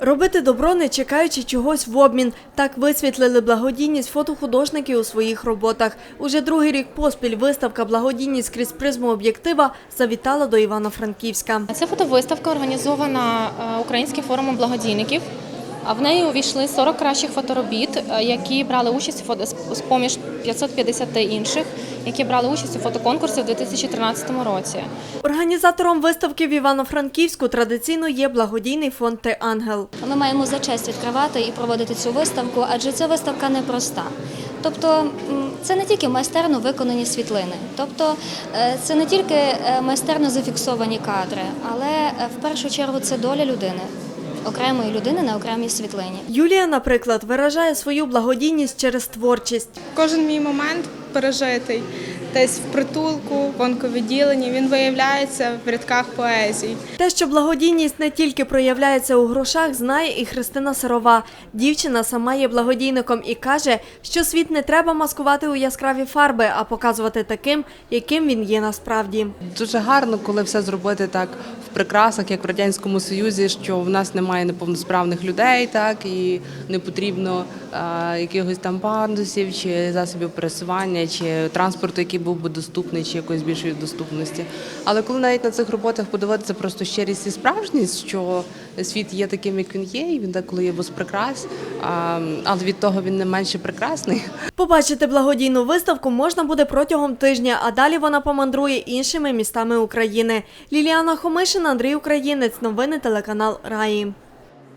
Робити добро, не чекаючи чогось в обмін. Так висвітлили благодійність фотохудожники у своїх роботах. Уже другий рік поспіль виставка «Благодійність крізь призму об'єктива завітала до Івано-Франківська. Це фотовиставка організована е, Українським форумом благодійників. А в неї увійшли 40 кращих фоторобіт, е, які брали участь у фото з поміж 550 інших, які брали участь у фотоконкурсі в 2013 році. Організатором виставки в Івано-Франківську традиційно є благодійний фонд «Ти ангел». Ми маємо за честь відкривати і проводити цю виставку, адже ця виставка непроста. Тобто це не тільки майстерно виконані світлини, тобто е, це не тільки е, майстерно зафіксовані кадри, але в першу чергу це доля людини, окремої людини на окремій світлині. Юлія, наприклад, виражає свою благодійність через творчість. Кожен мій момент пережитий десь в притулку, в онковідділенні, він виявляється в рядках поезій. Те, що благодійність не тільки проявляється у грошах, знає і Христина Сирова. Дівчина сама є благодійником і каже, що світ не треба маскувати у яскраві фарби, а показувати таким, яким він є насправді. Дуже гарно, коли все зробити так прикрасах, як в радянському союзі, що в нас немає неповносправних людей, так і не потрібно а, якихось там пандусів чи засобів пересування, чи транспорту, який був би доступний, чи якоїсь більшої доступності. Але коли навіть на цих роботах подивитися просто щирість і справжність, що світ є таким, як він є, і він деколи є без прикрас, але від того він не менше прекрасний. Побачити благодійну виставку можна буде протягом тижня, а далі вона помандрує іншими містами України. Ліліана Хомишина, Андрій Українець. Новини телеканал Раї.